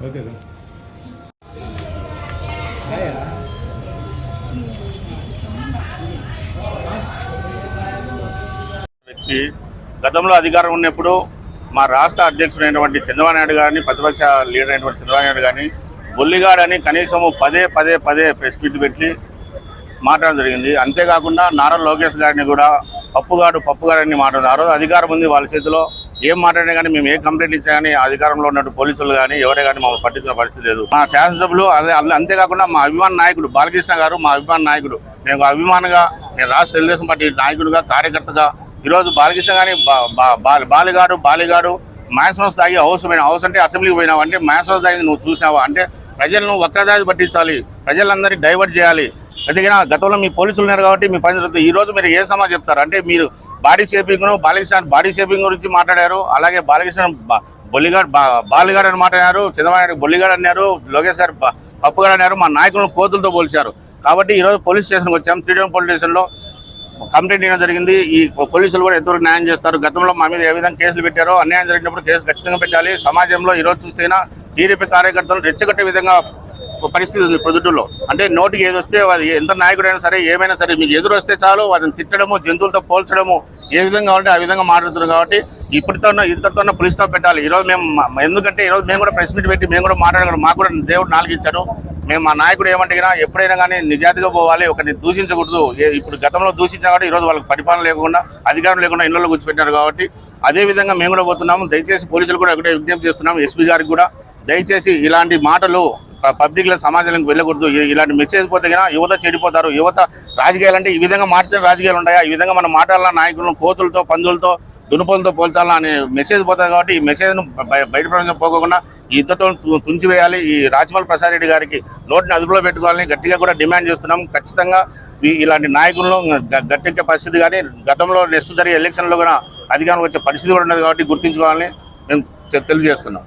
Okay sir. వ్యక్తి గతంలో అధికారం ఉన్నప్పుడు మా రాష్ట్ర అధ్యక్షుడైనటువంటి చంద్రబాబు నాయుడు గారిని ప్రతిపక్ష లీడర్ అయినటువంటి చంద్రబాబు నాయుడు గారిని బొల్లిగాడని కనీసము పదే పదే పదే ప్రెస్ మీట్ పెట్టి మాట్లాడడం జరిగింది. అంతేకాకుండా నారా లోకేష్ గారిని కూడా పప్పుగాడు పప్పుగాడు అని మాట్లాడారు ఆ రోజు అధికారం ఉంది వాళ్ళ చేతిలో. ఏం మాట్లాడినా కానీ మేము ఏ కంప్లైంట్ ఇచ్చా కానీ అధికారంలో ఉన్నట్టు పోలీసులు కానీ ఎవరే కానీ మమ్మల్ని పట్టించిన పరిస్థితి లేదు. మా శాసనసభ్యులు అదే అదే- అంతేకాకుండా మా అభిమాన నాయకుడు బాలకృష్ణ గారు మా అభిమాన నాయకుడు. నేను అభిమానంగా నేను రాష్ట్ర తెలుగుదేశం పార్టీ నాయకుడిగా కార్యకర్తగా ఈరోజు బాలకృష్ణ కానీ బా- బా- బాలిగాడు బాలిగాడు మ్యాన్సోన్స్ తాగి అవసరమైన హౌస్ అంటే అసెంబ్లీకి పోయినావు అంటే మ్యాన్సోన్స్ తాగింది నువ్వు చూసినావా అంటే ప్రజలను వక్రదారి పట్టించాలి. ప్రజలందరినీ డైవర్ట్ చేయాలి. అందుకని గతంలో మీ పోలీసులు ఉన్నారు కాబట్టి మీ పని జరుగుతుంది. ఈ రోజు మీరు ఏ సమాజం చెప్తారు? అంటే మీరు body shaping Balakrishna body shaping గురించి మాట్లాడారు. అలాగే బాలకృష్ణ బొల్లిగాడ్ బాలిగాడ్ అని మాట్లాడారు. చంద్రబాబు నాయుడు బొల్లిగాడ్ అన్నారు. లోకేష్ గారు ప- పప్పుగాడు అన్నారు. మా నాయకులను కోతులతో పోల్చారు. కాబట్టి ఈ రోజు పోలీస్ స్టేషన్కి వచ్చాం. శ్రీడమ్ పోలీస్ స్టేషన్లో కంప్లైంట్ ఇవ్వడం జరిగింది. ఈ పోలీసులు కూడా ఎంతవరకు న్యాయం చేస్తారు? గతంలో మా మీద ఏ విధంగా కేసులు పెట్టారో అన్యాయం జరిగినప్పుడు కేసు ఖచ్చితంగా పెట్టాలి. సమాజంలో ఈరోజు చూస్తేనా టీడీపీ కార్యకర్తలు రెచ్చగొట్టే విధంగా పరిస్థితి ఉంది ప్రొద్దుటూరులో అంటే నోటికి ఏది వస్తే అది ఎంత నాయకుడైనా సరే ఏమైనా సరే మీకు ఎదురు వస్తే చాలు వాటిని తిట్టడము జంతువులతో పోల్చడము ఏ విధంగా ఉంటే ఆ విధంగా మాట్లాడుతున్నారు కాబట్టి ఇప్పటితో ఇంతతో పులిస్ స్టాప్ పెట్టాలి. ఈరోజు మేము ఎందుకంటే ఈరోజు మేము కూడా ప్రెస్ మీట్ పెట్టి మేము కూడా మాట్లాడగలం. మాకు కూడా దేవుడు నాలుగు ఇచ్చాడు. మేము మా నాయకుడు ఏమంటే ఎప్పుడైనా కానీ నిజాతిగా పోవాలి ఒకరిని దూషించకూడదు. ఏ- ఇప్పుడు గతంలో దూషించా కాబట్టి ఈరోజు వాళ్ళకి పరిపాలన లేకుండా అధికారం లేకుండా ఇళ్ళలో కూర్చోపెట్టారు కాబట్టి అదే విధంగా మేము కూడా పోతున్నాము. దయచేసి పోలీసులు కూడా ఒకటే విజ్ఞప్తి చేస్తున్నాము. ఎస్పీ గారికి కూడా దయచేసి ఇలాంటి మాటలు పబ్లిక్లో సమాజంలోకి సమాజానికి వెళ్ళకూడదు. ఇలాంటి మెసేజ్ పోతే కనుక యువత చెడిపోతారు. యువత రాజకీయాలు అంటే ఈ విధంగా మాట్లాడిన రాజకీయాలు ఉంటాయా? ఈ విధంగా మనం మాట్లాడాల? నాయకులను కోతులతో పందులతో దునుపులతో పోల్చాలా అనే మెసేజ్ పోతుంది కాబట్టి ఈ మెసేజ్ను బయ- బయట ప్రపంచం పోకుండా ఈ యుద్ధతో తుంచివేయాలి. ఈ రాజమౌళి ప్రసాద్ రెడ్డి గారికి నోటిని అదుపులో పెట్టుకోవాలని గట్టిగా కూడా డిమాండ్ చేస్తున్నాం. ఖచ్చితంగా ఈ- ఇలాంటి నాయకులను గట్టెక్కే పరిస్థితి కానీ గతంలో నెక్స్ట్ జరిగే ఎలక్షన్లో కూడా అధికారం వచ్చే పరిస్థితి కూడా ఉన్నది కాబట్టి గుర్తించుకోవాలని మేము తెలియజేస్తున్నాం.